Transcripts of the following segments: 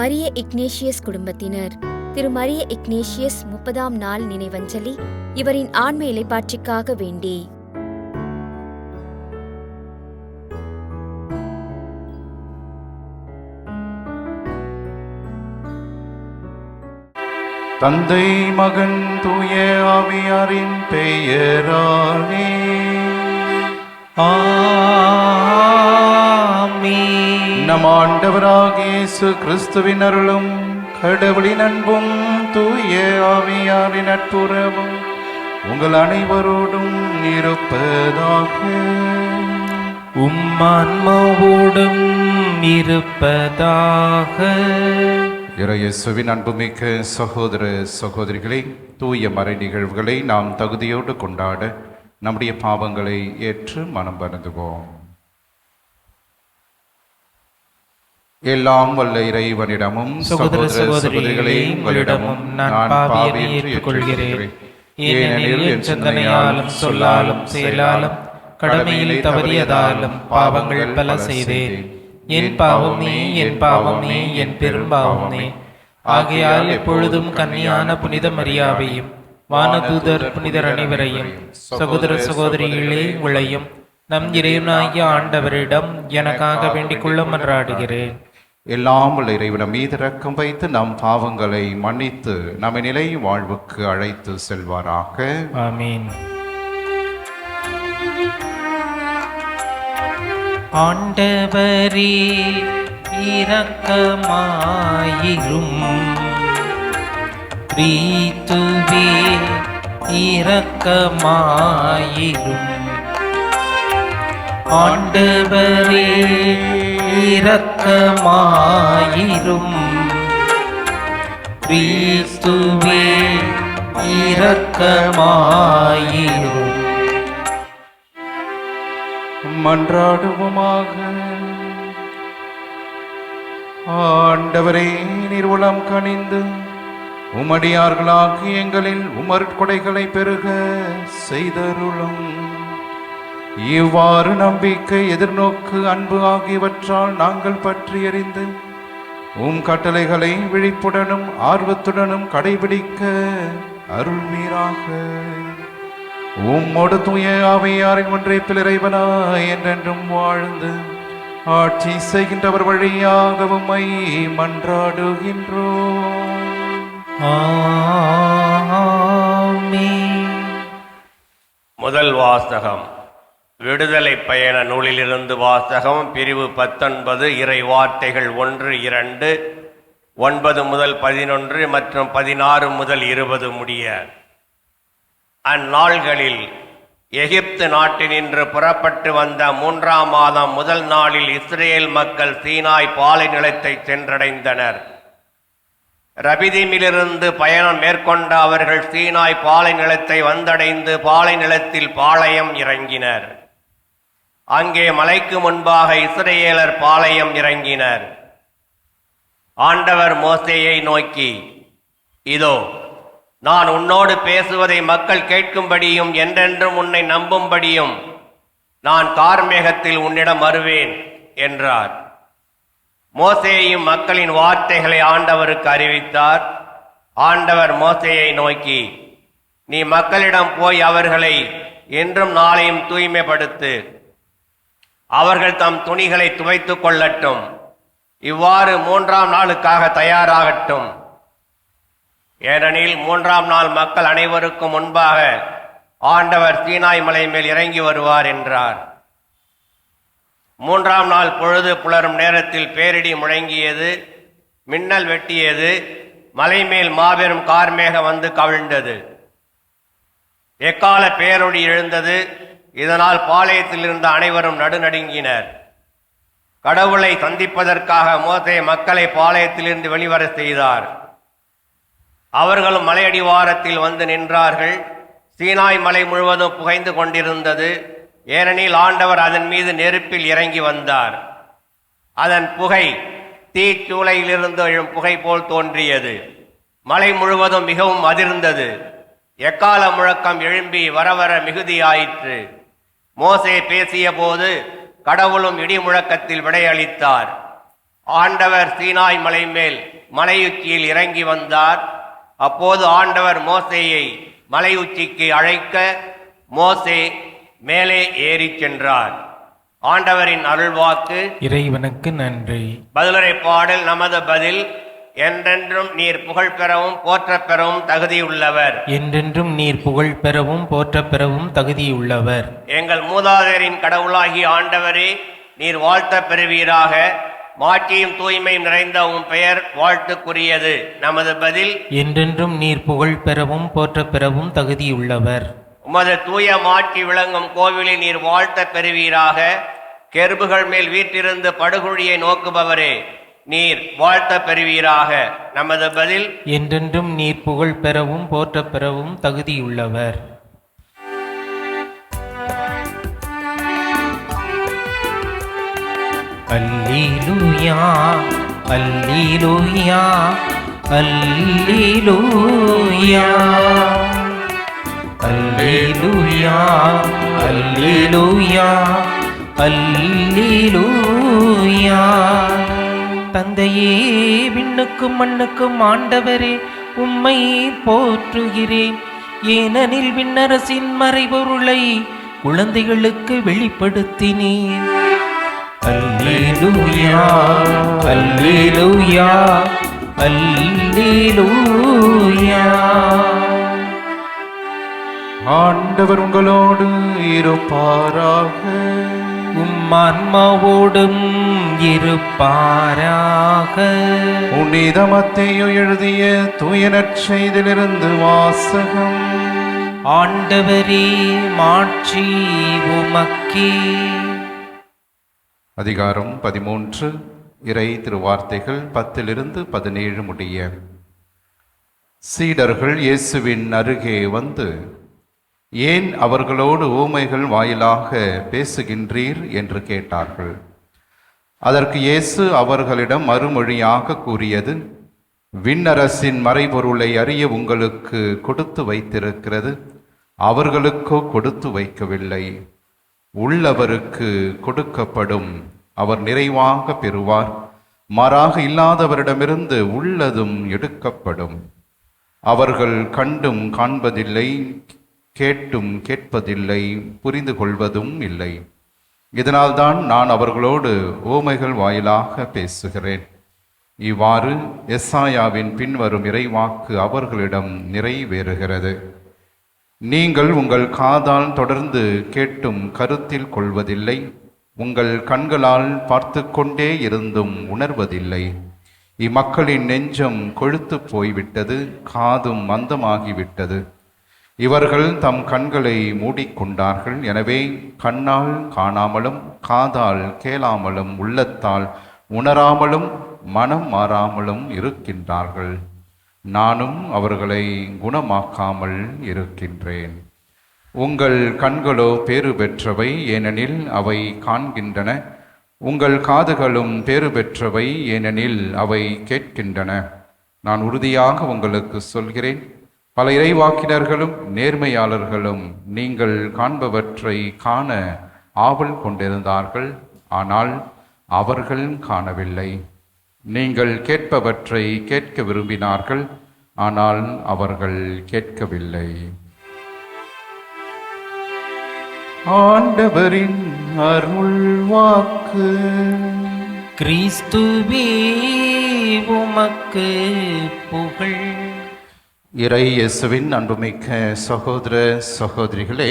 Maria Ignatius குடும்பத்தினர். திரு Maria Ignatius முப்பதாம் நாள் நினைவஞ்சலி இவரின் ஆன்ம இலைப்பாற்றிக்காக வேண்டி. தந்தை மகன் தூய ஆவியாரின் பெயரானே ஆமீ நம் ஆண்டவராகிய இயேசு கிறிஸ்துவின் அருளும் கடவுளின் அன்பும் தூய ஆவியாரின் நட்புறவும் உங்கள் அனைவரோடும் இருப்பதாக உம்மான்மாவோடும் இருப்பதாக இறையேசுவின் அன்புமிக்க சகோதர சகோதரிகளை தூய மறை நிகழ்வுகளை நாம் தகுதியோடு கொண்டாட நம்முடைய பாவங்களை ஏற்று மனம் வருந்துவோம் எல்லாம் வல்ல இறைவனிடமும் சகோதர சகோதரிகளே உங்களிடமும் நான் பாவியை ஏற்றுக்கொள்கிறேன். ஏனெனில் என் சிந்தனையாலும் சொல்லாலும் செயலாலும் கடமையில் தவறியதாலும் பாவங்கள் பல செய்தேன். என் பாவமே என் பாவமே என் பெரும்பாவமே ஆகையால் எப்பொழுதும் கன்னியான புனித மரியாவையும் வானதூதர் புனிதர் அனைவரையும் சகோதர சகோதரிகளே உங்களையும் நம் இறைவனாகிய ஆண்டவரிடம் எனக்காக வேண்டிக் கொள்ள மன்றாடுகிறேன். எல்லாம் உள்ள இறைவனம் மீது ரக்கம் வைத்து நம் பாவங்களை மன்னித்து நம்மை நிலை வாழ்வுக்கு அழைத்து செல்வாராக. ஆமீன். ஆண்டவரே இரக்கமாயிரும். பிரீத்துவே இரக்கமாயிரும். ஆண்டவரே இரக்கமாயிரும் கிறிஸ்துவே இரக்கமாயிரும். மன்றாடுவோமாக. ஆண்டவரே நிர்வலம் கணிந்து கனிந்து உமடியார்களாகி எங்களில் உமர் கொடைகளை பெருக செய்தருளும். இவ்வாறு நம்பிக்கை எதிர்நோக்கு அன்பு ஆகியவற்றால் நாங்கள் பற்றி அறிந்து உம் கட்டளைகளை விழிப்புடனும் ஆர்வத்துடனும் கடைபிடிக்க அருள்மீராக உம்மோடு தூய ஆவையாரின் ஒன்றை பிளிறைவனாய் என்றென்றும் வாழ்ந்து ஆட்சி செய்கின்றவர் வழியாக உம்மை மன்றாடுகின்றோம். ஆமென். முதல் வாசகம். விடுதலை பயண நூலிலிருந்து வாசகம் பிரிவு பத்தொன்பது இறை வார்த்தைகள் ஒன்று இரண்டு ஒன்பது முதல் பதினொன்று மற்றும் பதினாறு முதல் இருபது முடிய. அந்நாள்களில் எகிப்து நாட்டினின்று புறப்பட்டு வந்த மூன்றாம் மாதம் முதல் நாளில் இஸ்ரேல் மக்கள் சீனாய் பாலை நிலத்தை சென்றடைந்தனர். ரபிதீமிலிருந்து பயணம் மேற்கொண்ட அவர்கள் சீனாய் பாலை நிலத்தை வந்தடைந்து பாலை நிலத்தில் பாளையம் இறங்கினர். அங்கே மலைக்கு முன்பாக இஸ்ரேலர் பாளையம் இறங்கினர். ஆண்டவர் மோசையை நோக்கி இதோ நான் உன்னோடு பேசுவதை மக்கள் கேட்கும்படியும் என்றென்றும் உன்னை நம்பும்படியும் நான் கார்மேகத்தில் உன்னிடம் வருவேன் என்றார். மோசேயும் மக்களின் வார்த்தைகளை ஆண்டவருக்கு அறிவித்தார். ஆண்டவர் மோசையை நோக்கி நீ மக்களிடம் போய் அவர்களை என்றும் நாளையும் தூய்மைப்படுத்து. அவர்கள் தம் துணிகளை துவைத்துக் கொள்ளட்டும். இவ்வாறு மூன்றாம் நாளுக்காக தயாராகட்டும். ஏனெனில் மூன்றாம் நாள் மக்கள் அனைவருக்கும் முன்பாக ஆண்டவர் சீனாய் மலை மேல் இறங்கி வருவார் என்றார். மூன்றாம் நாள் பொழுது புலரும் நேரத்தில் பேரிடி முழங்கியது மின்னல் வெட்டியது மலை மேல் மாபெரும் கார்மேகம் வந்து கவிழ்ந்தது. எக்கால பேரொடி எழுந்தது இதனால் பாளையத்தில் இருந்த அனைவரும் நடுநடுங்கினர். கடவுளை சந்திப்பதற்காக மோசே மக்களை பாளையத்திலிருந்து வெளிவர செய்தார். அவர்களும் மலையடிவாரத்தில் வந்து நின்றார்கள். சீனாய் மலை முழுவதும் புகைந்து கொண்டிருந்தது. ஏனெனில் ஆண்டவர் அதன் மீது நெருப்பில் இறங்கி வந்தார். அதன் புகை தீச்சூளையிலிருந்து எழும் புகை போல் தோன்றியது. மலை முழுவதும் மிகவும் அதிர்ந்தது. எக்கால முழக்கம் எழும்பி வரவர மிகுதியாயிற்று. மோசே பேசியபோது கடவுளும் இடி முழக்கத்தில் விடையளித்தார். ஆண்டவர் சீனாய் மலை மேல் மலையுச்சியில் இறங்கி வந்தார். அப்போது ஆண்டவர் மோசேயை மலையுச்சிக்கு அழைக்க மோசே மேலே ஏறிச் சென்றார். ஆண்டவரின் அருள்வாக்கு இறைவனுக்கு நன்றி. பதிலுரை பாடல் நமது பதில் என்றென்றும் நீர் புகழ் பெறவும் போற்றப் பெறவும் தகுதியுள்ளவர். என்றென்றும் நீர் புகழ் பெறவும் போற்றப் பெறவும் தகுதியுள்ளவர். எங்கள் மூதாதையரின் கடவுளாகிய ஆண்டவரே நீர் வாழ்த்தப் பெறுவீராக. மாட்சியும் தூய்மையும் நிறைந்த உம் பெயர் வாழ்த்துக்குரியது. நமது பதில் என்றென்றும் நீர் புகழ் பெறவும் போற்றப் பெறவும் தகுதியுள்ளவர். உமது தூய மாட்சி விளங்கும் கோவிலில் நீர் வாழ்த்தப் பெறுவீராக. கெருபுகள் மேல் வீற்றிருந்து படுகுழியை நோக்குபவரே. நீர் வாழ்த்த பெறுவீராக. நமது பதில்? என்றென்றும் நீர் புகழ் பெறவும் போற்ற பெறவும் தகுதியுள்ளவர். அல்லேலூயா அல்லேலூயா அல்லேலூயா. அல்லேலூயா அல்லேலூயா அல்லேலூயா. தந்தையே விண்ணுக்கும் மண்ணுக்கும் ஆண்டவரே உம்மை போற்றுகிறேன். ஏனெனில் விண்ணரசின் மறைபொருளை குழந்தைகளுக்கு வெளிப்படுத்தினேன். அல்லேலூயா அல்லேலூயா அல்லேலூயா. ஆண்டவர் உங்களோடு இருப்பாராக. ஆன்மாவோடும் இருப்பாராக. புனிதமத்தையோ எழுதிய தூய நற்செய்திலிருந்து வாசகம். ஆண்டவரே மாட்சி உமக்கே. அதிகாரம் பதிமூன்று இறை திருவார்த்தைகள் பத்திலிருந்து பதினேழு முடிய. சீடர்கள் இயேசுவின் அருகே வந்து ஏன் அவர்களோடு ஊமைகள் வாயிலாக பேசுகின்றீர் என்று கேட்டார்கள். அதற்கு இயேசு அவர்களிடம் மறுமொழியாக கூறியது விண்ணரசின் மறைபொருளை அறிய உங்களுக்கு கொடுத்து வைத்திருக்கிறது அவர்களுக்கோ கொடுத்து வைக்கவில்லை. உள்ளவருக்கு கொடுக்கப்படும் அவர் நிறைவாக பெறுவார். மாறாக இல்லாதவரிடமிருந்து உள்ளதும் எடுக்கப்படும். அவர்கள் கண்டும் காண்பதில்லை கேட்டும் கேட்பதில்லை புரிந்து கொள்வதும் இல்லை. இதனால்தான் நான் அவர்களோடு ஓமைகள் வாயிலாக பேசுகிறேன். இவ்வாறு எஸ்ஸாயாவின் பின்வரும் இறைவாக்கு அவர்களிடம் நிறைவேறுகிறது. நீங்கள் உங்கள் காதால் தொடர்ந்து கேட்டும் கருத்தில் கொள்வதில்லை உங்கள் கண்களால் பார்த்து கொண்டே இருந்தும் உணர்வதில்லை. இம்மக்களின் நெஞ்சம் கொழுத்து போய்விட்டது காதும் மந்தமாகிவிட்டது. இவர்கள் தம் கண்களை மூடிக்கொண்டார்கள். எனவே கண்ணால் காணாமலும் காதால் கேளாமலும் உள்ளத்தால் உணராமலும் மனம் மாறாமலும் இருக்கின்றார்கள். நானும் அவர்களை குணமாக்காமல் இருக்கின்றேன். உங்கள் கண்களோ பேறு பெற்றவை ஏனெனில் அவை காண்கின்றன. உங்கள் காதுகளும் பேறு பெற்றவை ஏனெனில் அவை கேட்கின்றன. நான் உறுதியாக உங்களுக்கு சொல்கிறேன். பல இறைவாக்கினர்களும் நேர்மையாளர்களும் நீங்கள் காண்பவற்றை காண ஆவல் கொண்டிருந்தார்கள் ஆனால் அவர்கள் காணவில்லை. நீங்கள் கேட்பவற்றை கேட்க விரும்பினார்கள் ஆனால் அவர்கள் கேட்கவில்லை. ஆண்டவரின் அருள் வாக்கு. கிறிஸ்துவே உமக்கு புகழ். இறை இயேசுவின் அன்புமிக்க சகோதர சகோதரிகளே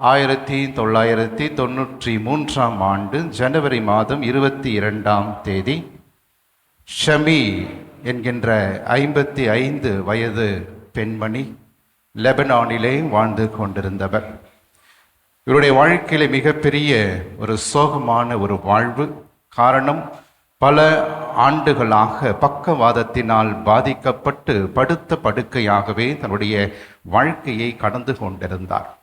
ஆயிரத்தி தொள்ளாயிரத்தி தொண்ணூற்றி மூன்றாம் ஆண்டு ஜனவரி மாதம் இருபத்தி இரண்டாம் தேதி ஷமி என்கின்ற ஐம்பத்தி ஐந்து வயது பெண்மணி லெபனானிலே வாழ்ந்து கொண்டிருந்தவர். இவருடைய வாழ்க்கையில் மிகப்பெரிய ஒரு சோகமான ஒரு வாழ்வு. காரணம் பல ஆண்டுகளாக பக்கவாதத்தினால் பாதிக்கப்பட்டு படுத்த படுக்கையாகவே தன்னுடைய வாழ்க்கையை கடந்து கொண்டிருந்தார்.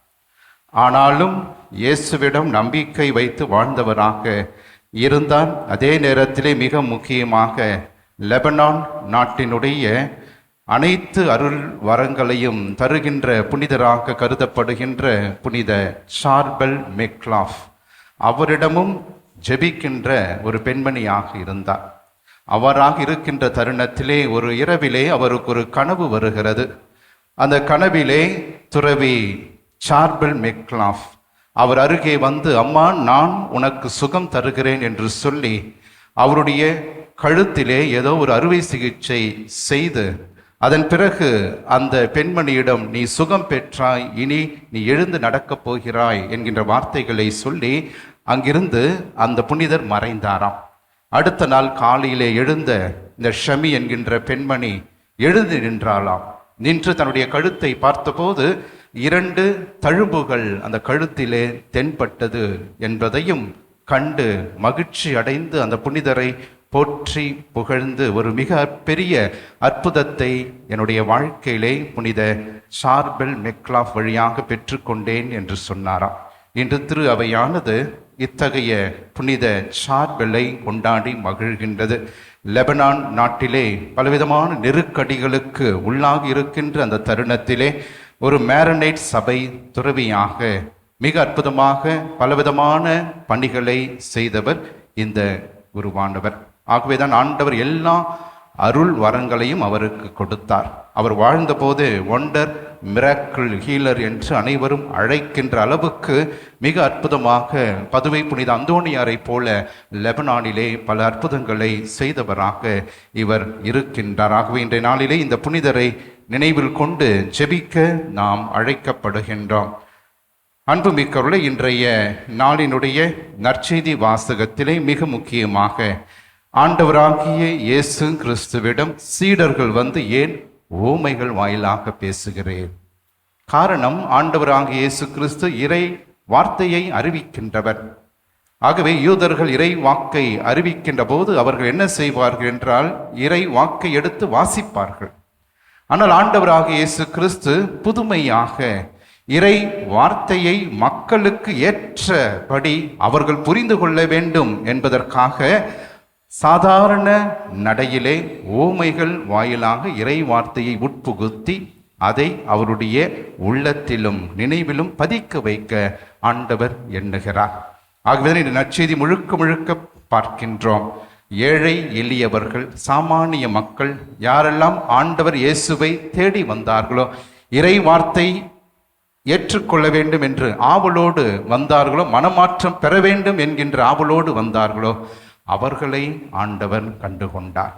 ஆனாலும் இயேசுவிடம் நம்பிக்கை வைத்து வாழ்ந்தவராக இருந்தார் அதே நேரத்திலே மிக முக்கியமாக லெபனான் நாட்டினுடைய அனைத்து அருள் வரங்களையும் தருகின்ற புனிதராக கருதப்படுகின்ற புனித சார்பல் மெக்லாஃப் அவரிடமும் ஜெபிக்கின்ற ஒரு பெண்மணியாக இருந்தார். அவராக இருக்கின்ற தருணத்திலே ஒரு இரவிலே அவருக்கு ஒரு கனவு வருகிறது. அந்த கனவிலே துறவி சார்பல் மெக்லாஃப் அவர் அருகே வந்து அம்மா நான் உனக்கு சுகம் தருகிறேன் என்று சொல்லி அவருடைய கழுத்திலே ஏதோ ஒரு அறுவை சிகிச்சை செய்து அதன் பிறகு அந்த பெண்மணியிடம் நீ சுகம் பெற்றாய் இனி நீ எழுந்து நடக்கப் போகிறாய் என்கின்ற வார்த்தைகளை சொல்லி அங்கிருந்து அந்த புனிதர் மறைந்தாராம். அடுத்த நாள் காலையிலே எழுந்த இந்த ஷமி என்கின்ற பெண்மணி எழுந்து நின்றாளாம். நின்று தன்னுடைய கழுத்தை பார்த்தபோது இரண்டு தழும்புகள் அந்த கழுத்திலே தென்பட்டது என்பதையும் கண்டு மகிழ்ச்சி அடைந்து அந்த புனிதரை போற்றி புகழ்ந்து ஒரு மிக பெரிய அற்புதத்தை என்னுடைய வாழ்க்கையிலே புனித சார்பெல் மெக்லாஃப் வழியாக பெற்றுக்கொண்டேன் என்று சொன்னாராம். இன்று திரு அவையானது இத்தகைய புனித சார்பலை கொண்டாடி மகிழ்கின்றது. லெபனான் நாட்டிலே பலவிதமான நெருக்கடிகளுக்கு உள்ளாகி இருக்கின்ற அந்த தருணத்திலே ஒரு மேரனைட் சபை துறவியாக மிக அற்புதமாக பலவிதமான பணிகளை செய்தவர் இந்த குருவானவர். ஆகவேதான் ஆண்டவர் எல்லா அருள் வரங்களையும் அவருக்கு கொடுத்தார். அவர் வாழ்ந்தபோது ஒண்டர் மிராக்கிள் ஹீலர் என்று அனைவரும் அழைக்கின்ற அளவுக்கு மிக அற்புதமாக பதுவை புனித அந்தோணியாரைப் போல லெபனானிலே பல அற்புதங்களை செய்தவராக இவர் இருக்கின்றார். ஆகவே இன்றைய நாளிலே இந்த புனிதரை நினைவில் கொண்டு ஜெபிக்க நாம் அழைக்கப்படுகின்றோம். அன்புமிக்கவர்களே இன்றைய நாளினுடைய நற்செய்தி வாசகத்திலே மிக முக்கியமாக ஆண்டவராகிய இயேசு கிறிஸ்துவிடம் சீடர்கள் வந்து ஏன் ஓமைகள் வாயிலாக பேசுகிறேன்? காரணம் ஆண்டவராகிய இயேசு கிறிஸ்து இறை வார்த்தையை அறிவிக்கின்றவர். ஆகவே யூதர்கள் இறை வாக்கை அறிவிக்கின்ற போது அவர்கள் என்ன செய்வார்கள் என்றால் இறை வாக்கை எடுத்து வாசிப்பார்கள். ஆனால் ஆண்டவராக இயேசு கிறிஸ்து புதுமையாக இறை வார்த்தையை மக்களுக்கு ஏற்றபடி அவர்கள் புரிந்து கொள்ள வேண்டும் என்பதற்காக சாதாரண நடையிலே ஓமைகள் வாயிலாக இறை வார்த்தையை உட்புகுத்தி அதை அவருடைய உள்ளத்திலும் நினைவிலும் பதிக்க வைக்க ஆண்டவர் எண்ணுகிறார். ஆகவே இந்த நற்செய்தி முழுக்க முழுக்க பார்க்கின்றோம். ஏழை எளியவர்கள் சாமானிய மக்கள் யாரெல்லாம் ஆண்டவர் இயேசுவை தேடி வந்தார்களோ இறை வார்த்தை ஏற்றுக்கொள்ள வேண்டும் என்று ஆவலோடு வந்தார்களோ மனமாற்றம் பெற வேண்டும் என்கின்ற ஆவலோடு வந்தார்களோ அவர்களை ஆண்டவர் கண்டுகொண்டார்.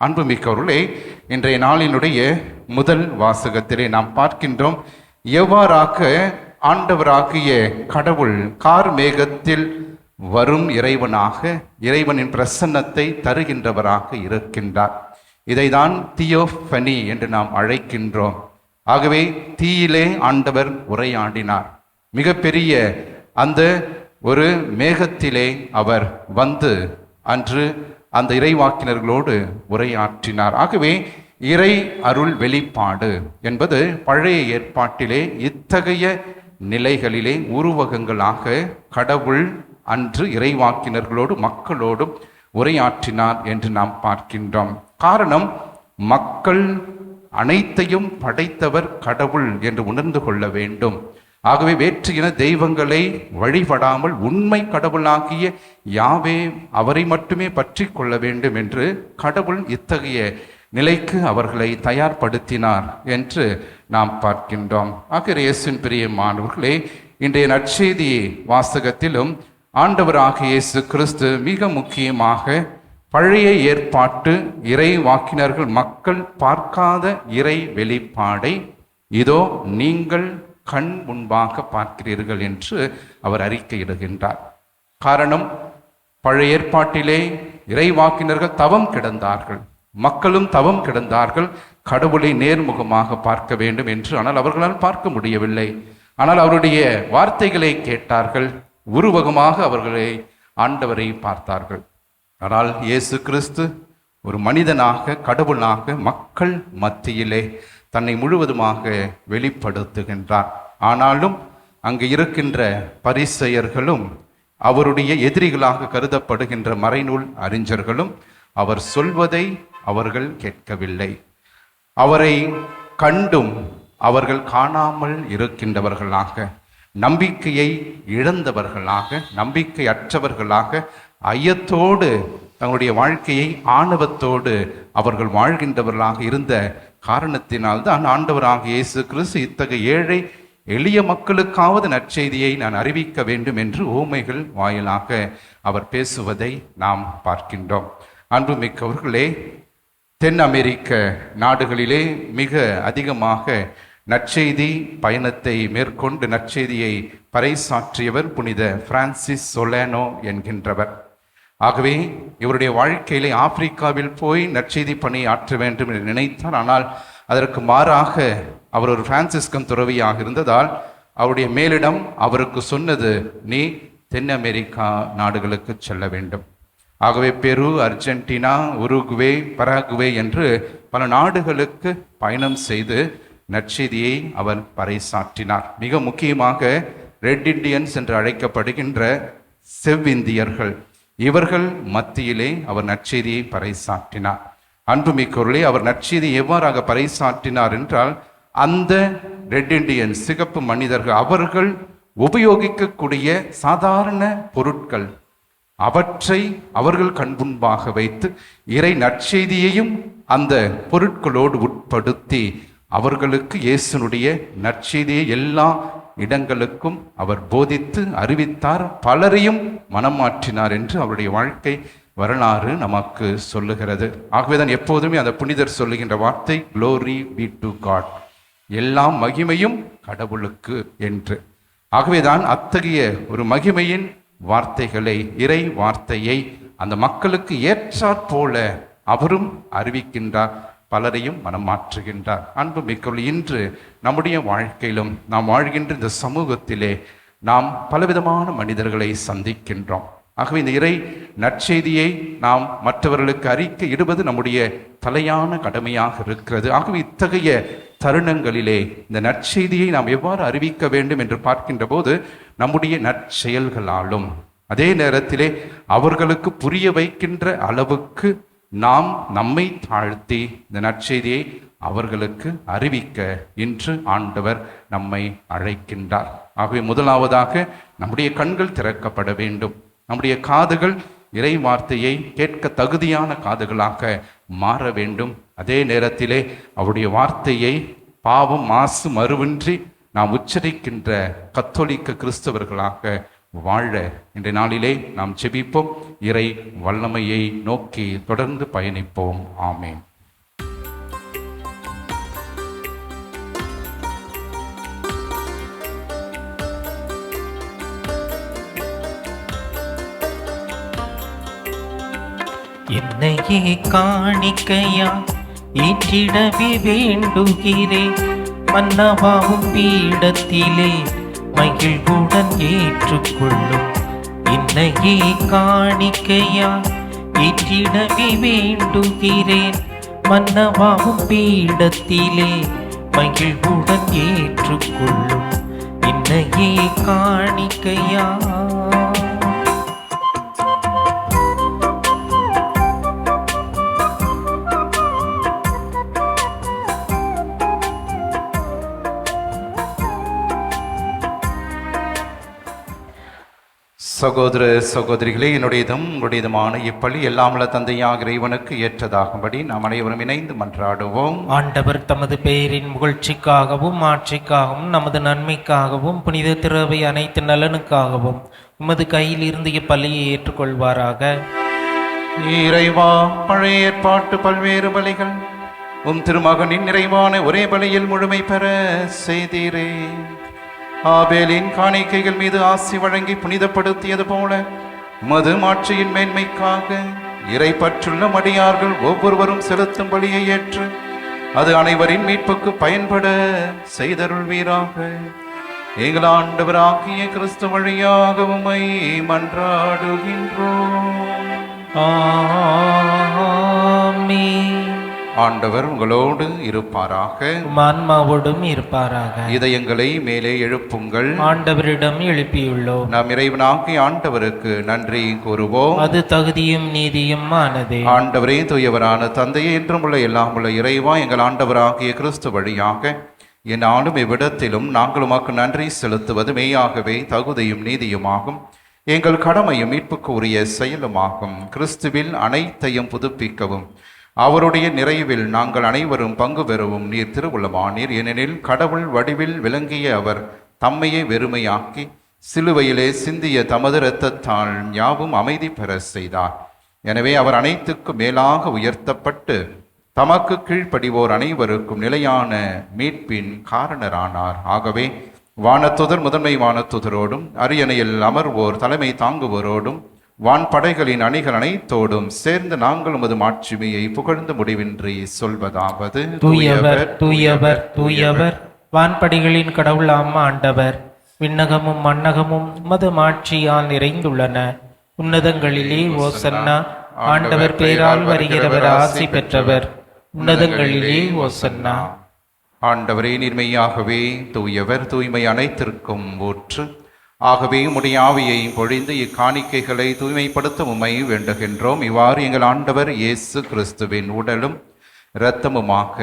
அன்புமிக்கவர்களே இன்றைய நாளினுடைய முதல் வாசகத்திலே நாம் பார்க்கின்றோம் எவ்வாறாக ஆண்டவராகிய கடவுள் கார் மேகத்தில் வரும் இறைவனாக இறைவனின் பிரசன்னத்தை தருகின்றவராக இருக்கின்றார். இதைதான் தியோஃபனி என்று நாம் அழைக்கின்றோம். ஆகவே தீயிலே ஆண்டவர் உரையாடினார். மிகப்பெரிய அந்த ஒரு மேகத்திலே அவர் வந்து அன்று அந்த இறைவாக்கினர்களோடு உரையாற்றினார். ஆகவே இறை அருள் வெளிப்பாடு என்பது பழைய ஏற்பாட்டிலே இத்தகைய நிலைகளிலே உருவகங்களாக கடவுள் அன்று இறைவாக்கினர்களோடு மக்களோடும் உரையாற்றினார் என்று நாம் பார்க்கின்றோம். காரணம் மக்கள் அனைத்தையும் படைத்தவர் கடவுள் என்று உணர்ந்து கொள்ள வேண்டும். ஆகவே வேற்று இன தெய்வங்களை வழிபடாமல் உண்மை கடவுளாகிய யாவே அவரை மட்டுமே பற்றி கொள்ள வேண்டும் என்று கடவுள் இத்தகைய நிலைக்கு அவர்களை தயார்படுத்தினார் என்று நாம் பார்க்கின்றோம். ஆகிய இயேசுவின் பிரியமானவர்களே இன்றைய நற்செய்தி வாசகத்திலும் ஆண்டவராக இயேசு கிறிஸ்து மிக முக்கியமாக பழைய ஏற்பாட்டு இறை வாக்கினர்கள் மக்கள் பார்க்காத இறை வெளிப்பாடை இதோ நீங்கள் கண் முன்பாக பார்க்கிறீர்கள் என்று அவர் அறிக்கையிடுகின்றார் காரணம் பழைய ஏற்பாட்டிலே இறைவாக்கினர்கள் தவம் கிடந்தார்கள். மக்களும் தவம் கிடந்தார்கள். கடவுளை நேர்முகமாக பார்க்க வேண்டும் என்று ஆனால் அவர்களால் பார்க்க முடியவில்லை. ஆனால் அவருடைய வார்த்தைகளை கேட்டார்கள். உருவகமாக அவர்களை ஆண்டவரை பார்த்தார்கள். ஆனால் இயேசு கிறிஸ்து ஒரு மனிதனாக கடவுளாக மக்கள் மத்தியிலே தன்னை முழுவதுமாக வெளிப்படுத்துகின்றார் ஆனாலும் அங்கு இருக்கின்ற பரிசெயர்களும் அவருடைய எதிரிகளாக கருதப்படுகின்ற மறைநூல் அறிஞர்களும் அவர் சொல்வதை அவர்கள் கேட்கவில்லை. அவரை கண்டும் அவர்கள் காணாமல் இருக்கின்றவர்களாக நம்பிக்கையை இழந்தவர்களாக நம்பிக்கையற்றவர்களாக ஐயத்தோடு தங்களுடைய வாழ்க்கையை ஆணவத்தோடு அவர்கள் வாழ்கின்றவர்களாக இருந்த காரணத்தினால்தான் ஆண்டவராக இயேசு கிறிஸ்து இத்தகைய ஏழை எளிய மக்களுக்காவது நற்செய்தியை நான் அறிவிக்க வேண்டும் என்று ஊமைகள் வாயிலாக அவர் பேசுவதை நாம் பார்க்கின்றோம். அன்புமிக்கவர்களே தென் அமெரிக்க நாடுகளிலே மிக அதிகமாக நற்செய்தி பயணத்தை மேற்கொண்டு நற்செய்தியை பறைசாற்றியவர் புனித பிரான்சிஸ் சொலேனோ என்கின்றவர். ஆகவே இவருடைய வாழ்க்கையிலே ஆப்பிரிக்காவில் போய் நற்செய்தி பணி ஆற்ற வேண்டும் என்று நினைத்தார். ஆனால் அதற்கு மாறாக அவர் ஒரு பிரான்சிஸ்கன் துறவியாக இருந்ததால் அவருடைய மேலிடம் அவருக்கு சொன்னது நீ தென் அமெரிக்கா நாடுகளுக்கு செல்ல வேண்டும். ஆகவே பெரு அர்ஜென்டினா உருகுவே பராகுவே என்று பல நாடுகளுக்கு பயணம் செய்து நற்செய்தியை அவர் பறைசாற்றினார். மிக முக்கியமாக ரெட் இண்டியன்ஸ் என்று அழைக்கப்படுகின்ற செவ்விந்தியர்கள். இவர்கள் மத்தியிலே அவர் நற்செய்தியை பறைசாற்றினார். அன்புமிக்கொருளே அவர் நற்செய்தியை எவ்வாறாக பறைசாற்றினார் என்றால் அந்த ரெட் இண்டியன் சிகப்பு மனிதர்கள் அவர்கள் உபயோகிக்கக்கூடிய சாதாரண பொருட்கள் அவற்றை அவர்கள் கண்முன்பாக வைத்து இறை நற்செய்தியையும் அந்த பொருட்களோடு உட்படுத்தி அவர்களுக்கு இயேசுனுடைய நற்செய்தியை எல்லா இடங்களுக்கும் அவர் போதித்து அறிவித்தார். பலரையும் மனம் மாற்றினார் என்று அவருடைய வாழ்க்கை வரலாறு நமக்கு சொல்லுகிறது. ஆகவேதான் எப்போதுமே அந்த புனிதர் சொல்லுகின்ற வார்த்தை க்ளோரி பி டு காட் எல்லாம் மகிமையும் கடவுளுக்கு என்று. ஆகவேதான் அத்தகைய ஒரு மகிமையின் வார்த்தைகளை இறை வார்த்தையை அந்த மக்களுக்கு ஏற்றாற் போல அவரும் அறிவிக்கின்றார். பலரையும் மனம் மாற்றுகின்றார். அன்பு மிக்கொள் இன்று நம்முடைய வாழ்க்கையிலும் நாம் வாழ்கின்ற இந்த சமூகத்திலே நாம் பலவிதமான மனிதர்களை சந்திக்கின்றோம். ஆகவே இந்த இறை நற்செய்தியை நாம் மற்றவர்களுக்கு அறிக்கை இடுவது நம்முடைய தலையான கடமையாக இருக்கிறது. ஆகவே இத்தகைய தருணங்களிலே இந்த நற்செய்தியை நாம் எவ்வாறு அறிவிக்க வேண்டும் என்று பார்க்கின்ற போது நம்முடைய நற்செயல்களாலும் அதே நேரத்திலே அவர்களுக்கு புரிய வைக்கின்ற அளவுக்கு நாம் நம்மை தாழ்த்தி இந்த நற்செய்தியை அவர்களுக்கு அறிவிக்க இன்று ஆண்டவர் நம்மை அழைக்கின்றார். ஆகவே முதலாவதாக நம்முடைய கண்கள் திறக்கப்பட வேண்டும். நம்முடைய காதுகள் இறை வார்த்தையை கேட்க தகுதியான காதுகளாக மாற வேண்டும். அதே நேரத்திலே அவருடைய வார்த்தையை பாவம் மாசு மறுவின்றி நாம் உச்சரிக்கின்ற கத்தோலிக்க கிறிஸ்தவர்களாக வாழ. இன்றைய நாளிலே நாம் செபிப்போம் இறை வல்லமையை நோக்கி தொடர்ந்து பயணிப்போம். ஆமேன். என்னையே காணிக்கையா ஏற்றிடவே வேண்டுகிறேன். மன்னவாவும் பீடத்திலே மகிழ்வுடன் ஏற்றுக்கொள்ளும். இன்னையே காணிக்கையா இற்றிடமே வேண்டுகிறேன். மன்னவாவும் பீடத்திலே மகிழ்வுடன் ஏற்றுக்கொள்ளும். இன்னையே காணிக்கையா சகோதர சகோதரிகளே என்னுடையதும் உங்களுடையதுமான இப்பள்ளி எல்லாமல தந்தையாக இறைவனுக்கு ஏற்றதாகும்படி நாம் அனைவரும் இணைந்து மன்றாடுவோம். ஆண்டவர் தமது பெயரின் புகழ்ச்சிக்காகவும் ஆட்சிக்காகவும் நமது நன்மைக்காகவும் புனித திறவை அனைத்து நலனுக்காகவும் உமது கையில் இருந்து இப்பலியை ஏற்றுக்கொள்வாராக. இறைவா பழைய ஏற்பாட்டு பல்வேறு பலிகள் உம் திருமகனின் நிறைவான ஒரே பலியில் முழுமை பெற செய்தீரே. ஆபேலின் காணிக்கைகள் மீது ஆசி வழங்கி புனிதப்படுத்தியது போல மது மாட்சியின் மேன்மைக்காக இறை பற்றுள்ள மடியார்கள் ஒவ்வொருவரும் செலுத்தும் வழியை ஏற்று அது அனைவரின் மீட்புக்கு பயன்பட செய்தருள்வீராக. எங்கள் ஆண்டவராகிய கிறிஸ்து வழியாக உமை மன்றாடுகின்றோம். ஆ ஆண்டவர் உங்களோடு இருப்பாராக. ஆன்மாவோடும் இருப்பாராக. இதயங்களை மேலே எழுப்புங்கள். ஆண்டவரிடம் எழுப்பியுள்ளோம். நாம் இறைவனாகி ஆண்டவருக்கு நன்றி கூறுவோம். அது தகுதியும் நீதியும் ஆனதே. ஆண்டவரே தூயவரான தந்தையே என்றும் உள்ள எல்லாம் உள்ள இறைவா எங்கள் ஆண்டவராகிய கிறிஸ்து வழியாக என்னாலும் இவ்விடத்திலும் நாங்கள் உமக்கு நன்றி செலுத்துவது மெய்யாகவே தகுதியும் நீதியுமாகும். எங்கள் கடமையும் மீட்புக்கு உரிய செயலுமாகும். கிறிஸ்துவில் அனைத்தையும் புதுப்பிக்கவும். அவருடைய நிறைவில் நாங்கள் அனைவரும் பங்கு பெறவும் நீர் திருவுள்ளமானீர் ஏனெனில் கடவுள் வடிவில் விளங்கிய அவர் தம்மையே வெறுமையாக்கி சிலுவையிலே சிந்திய தமது இரத்தத்தால் யாவும் அமைதி பெற செய்தார். எனவே அவர் அனைத்துக்கும் மேலாக உயர்த்தப்பட்டு தமக்கு கீழ்ப்படிவோர் அனைவருக்கும் நிலையான மீட்பின் காரணரானார். ஆகவே வானத்துதர் முதன்மை வானத்துதரோடும் அரியணையில் அமர்வோர் தலைமை தாங்குவோரோடும் வான்படைகளின் அணிகள் அனைத்தோடும் சேர்ந்து நாங்கள் உமது மாட்சிமையை புகழ்ந்து முடிவின்றி சொல்வதாவது. தூயவர் தூயவர் தூயவர் வான்படிகளின் கடவுளாம் ஆண்டவர். விண்ணகமும் மண்ணகமும் உமது மாட்சியால் நிறைந்துள்ளன. உன்னதங்களிலே ஓசன்னா ஆண்டவர் பேரால் வருகிறவர் ஆசி பெற்றவர். உன்னதங்களிலே ஓசன்னா. ஆண்டவரே நீர்மையாகவே தூயவர் தூய்மை அனைத்திற்கும் ஊற்று. ஆகவே உம்முடைய ஆவியை பொழிந்து இக்காணிக்கைகளை தூய்மைப்படுத்த உமை வேண்டுகின்றோம். இவ்வாறு எங்கள் ஆண்டவர் இயேசு கிறிஸ்துவின் உடலும் இரத்தமுமாக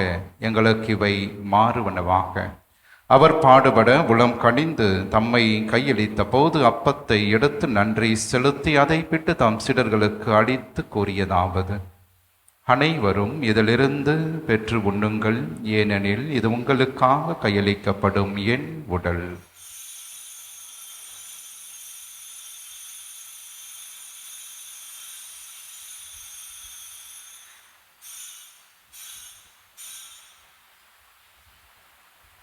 எங்களுக்கு இவை மாறுவனவாக. அவர் பாடுபட உளம் கணிந்து தம்மை கையளித்த போது அப்பத்தை எடுத்து நன்றி செலுத்தி அதை விட்டு தம் சிடர்களுக்கு அடித்து கூறியதாவது. அனைவரும் இதிலிருந்து பெற்று உண்ணுங்கள். ஏனெனில் இது உங்களுக்காக கையளிக்கப்படும் என் உடல்.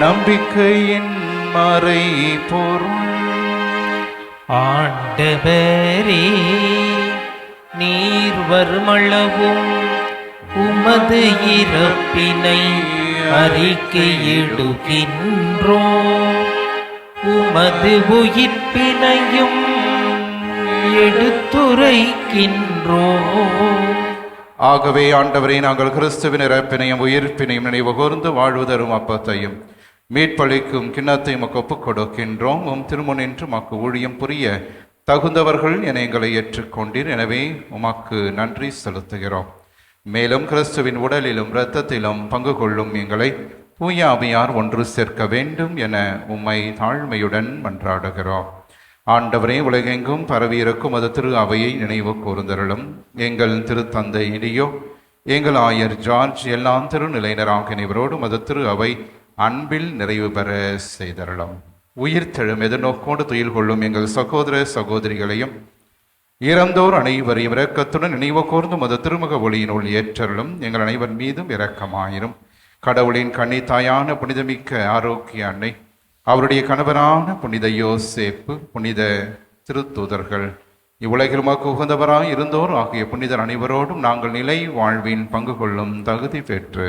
நம்பிக்கையின் மறை பொருள். ஆண்டவரே நீர் வருமளவும் உமது இறப்பினை அறிக்கையிடுகின்றோ. உமது உயிர்ப்பினையும் எடுத்துரைக்கின்றோ. ஆகவே ஆண்டவரே நாங்கள் கிறிஸ்துவின் இறப்பினையும் உயிர்ப்பினையும் நினைவு கூர்ந்து வாழ்வுதரும் அப்பத்தையும் மீட்பளிக்கும் கிண்ணத்தையும் உமக்கு ஒப்புக் கொடுக்கின்றோம் உம் திருமுனின்று மக்கு ஊழியம் புரிய தகுந்தவர்கள் என எங்களை ஏற்றுக்கொண்டீர். எனவே உமக்கு நன்றி செலுத்துகிறோம். மேலும் கிறிஸ்துவின் உடலிலும் இரத்தத்திலும் பங்கு கொள்ளும் எங்களை தூய அவையார் ஒன்று சேர்க்க வேண்டும் என உம்மை தாழ்மையுடன் மன்றாடுகிறோம். ஆண்டவரே உலகெங்கும் பரவியிருக்கும் அது திரு அவையை நினைவு கூர்ந்தருளும். எங்கள் திருத்தந்தை இடியோ எங்கள் ஆயர் ஜார்ஜ் எல்லாம் திருநிலையினராக இவரோடும் அது திரு அவை அன்பில் நிறைவு பெற செய்தரலாம் உயிர் தெழும் எதிர்நோக்கோடு துயில் கொள்ளும் எங்கள் சகோதர சகோதரிகளையும் இறந்தோர் அனைவரையும் இரக்கத்துடன் நினைவு கூர்ந்து மது திருமுக ஒளியினுள் ஏற்றருளும். எங்கள் அனைவர் மீதும் இரக்கமாயிரும். கடவுளின் கன்னித்தாயான புனிதமிக்க ஆரோக்கிய அன்னை அவருடைய கணவரான புனித யோசேப்பு புனித திருத்தூதர்கள் இவ்வுலகில் உமக்கு உகந்தவராய் இருந்தோர் ஆகிய புனிதர் அனைவரோடும் நாங்கள் நிலை வாழ்வின் பங்கு கொள்ளும் தகுதி பெற்று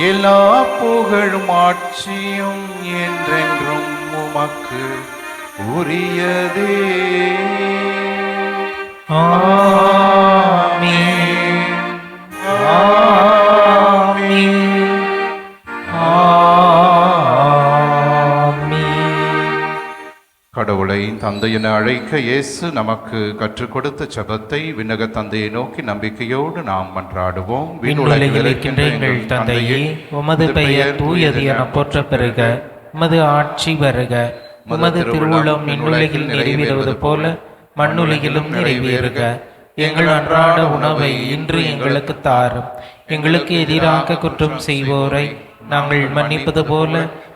எல்லா புகழும் ஆட்சியும் என்றென்றும் உமக்கு உரியதே. ஆ. தந்தை என அழைக்க இயேசு நமக்கு கற்றுக் கொடுத்த ஜெபத்தை விண்ணக தந்தையை நோக்கி நம்பிக்கையோடு நாம் மன்றாடுவோம். எங்கள் தந்தையே உமது பெயர் தூயது என போற்ற பெறுக உமது ஆட்சி வருக. உமது திருவுளம் விண்ணுலகில் நிறைவேறுவது போல மண்ணுலகிலும் நிறைவேறுக. எங்கள் அன்றாட உணவை இன்று எங்களுக்கு தாரும். எங்களுக்கு எதிராக குற்றம் செய்வோரை நாங்கள் மன்னிப்பது போல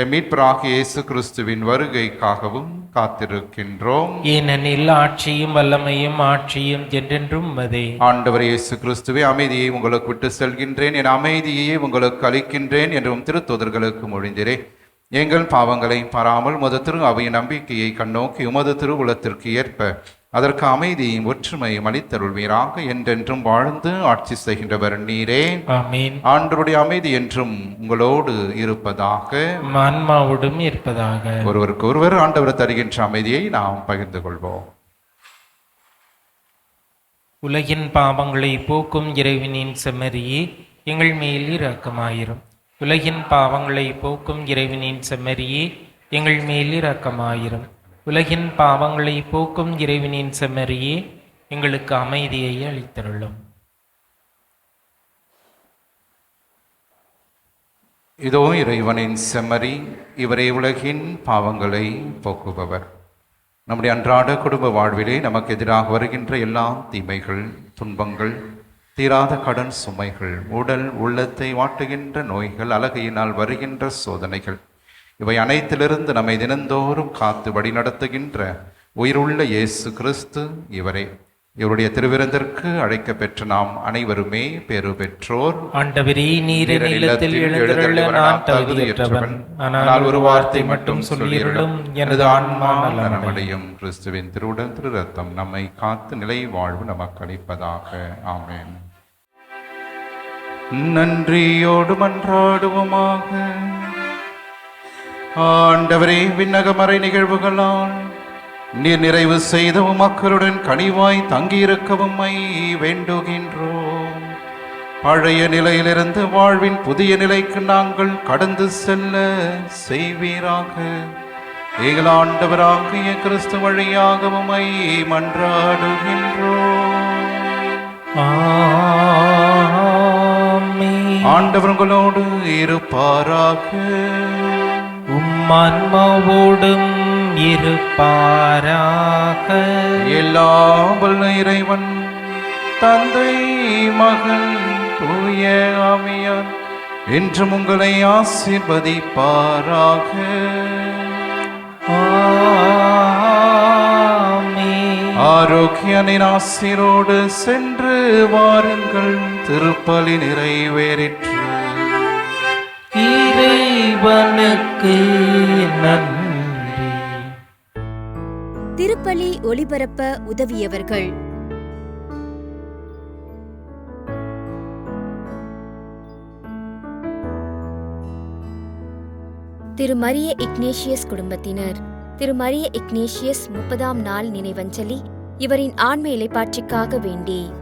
எம் மீட்பராகிய இயேசு கிறிஸ்துவின் வருகைக்காகவும் காத்திருக்கின்றோம். ஏனெனில் ஆட்சியும் வல்லமையும் ஆட்சியும் என்றென்றும் மதே ஆண்டவர் இயேசு கிறிஸ்துவே அமைதியை உங்களுக்கு விட்டு செல்கின்றேன். என் அமைதியையே உங்களுக்கு அளிக்கின்றேன் என்றும் திருத்தூதர்களுக்கு மொழிந்திரே. எங்கள் பாவங்களை பாராமல் உமது திரு அவையின் நம்பிக்கையை கண்ணோக்கி உமது திருவுலத்திற்கு ஏற்ப அதற்கு அமைதியும் ஒற்றுமையும் அளித்தருள்வீராக என்றென்றும் வாழ்ந்து ஆட்சி செய்கின்றவர் நீரே. ஆண்டருடைய அமைதி என்றும் உங்களோடு இருப்பதாக. ஆன்மாவோடும் இருப்பதாக. ஒருவருக்கு ஒருவர் ஆண்டவர் தருகின்ற அமைதியை நாம் பகிர்ந்து கொள்வோம். உலகின் பாவங்களை போக்கும் இறைவனின் செம்மறியே எங்கள் மேல் இரக்கமாயிரும். உலகின் பாவங்களை போக்கும் இறைவனின் செம்மறியே எங்கள் மேல் இரக்கமாயிரும். உலகின் பாவங்களை போக்கும் இறைவனின் செம்மறியே எங்களுக்கு அமைதியை அளித்தருளும். இதோ இறைவனின் செம்மறி இவரே உலகின் பாவங்களை போக்குபவர். நம்முடைய அன்றாட குடும்ப வாழ்விலே நமக்கு எதிராக வருகின்ற எல்லா தீமைகள் துன்பங்கள் தீராத கடன் சுமைகள் உடல் உள்ளத்தை வாட்டுகின்ற நோய்கள் அழகையினால் வருகின்ற சோதனைகள் இவை அனைத்திலிருந்து நம்மை தினந்தோறும் காத்து வழிநடத்துகின்ற உயிருள்ள இயேசு கிறிஸ்து இவரே. இவருடைய திருவிருந்திற்கு அழைக்க பெற்ற நாம் அனைவருமே பேறு பெற்றோர். ஆனால் ஒரு வார்த்தை மட்டும் சொல்லியிருளும். எனது ஆன்மா நலமடையும் கிறிஸ்துவின் திருவுடன் திரு ரத்தம் நம்மை காத்து நிலை வாழ்வு நமக்கு அளிப்பதாக. ஆமென். நன்றியோடு மன்றாடுவோமாக. ஆண்டவரே விண்ணகமறை நிகழ்வுகளால் நீர் நிறைவு செய்த மக்களுடன் கனிவாய் தங்கியிருக்கவும் வேண்டுகின்றோம். பழைய நிலையிலிருந்து வாழ்வின் புதிய நிலைக்கு நாங்கள் கடந்து செல்ல செய்வீராக. எங்கள் ஆண்டவராகிய கிறிஸ்து வழியாக உம்மை மன்றாடுகின்றோம். ஆமென். ஆண்டவர் உங்களோடு இருப்பாராக. உம் ஆன்மாவோடும் இருப்பாராக. எல்லாம் வல்ல இறைவன் தந்தை மகன் தூய ஆவியார் என்றும் உங்களை ஆசீர்வதிப்பாராக. ஆரோக்கியனின் ஆசிரோடு சென்று வாருங்கள் திருப்பலி நிறைவேறிற்று. இறைவனுக்கு நன்றி. திருப்பலி ஒளிபரப்ப உதவியவர்கள். திரு மரிய இக்னேஷியஸ் குடும்பத்தினர். திரு மரிய இக்னேஷியஸ் முப்பதாம் நாள் நினைவஞ்சலி இவரின் ஆன்ம இலைப்பாட்சிக்காக வேண்டி.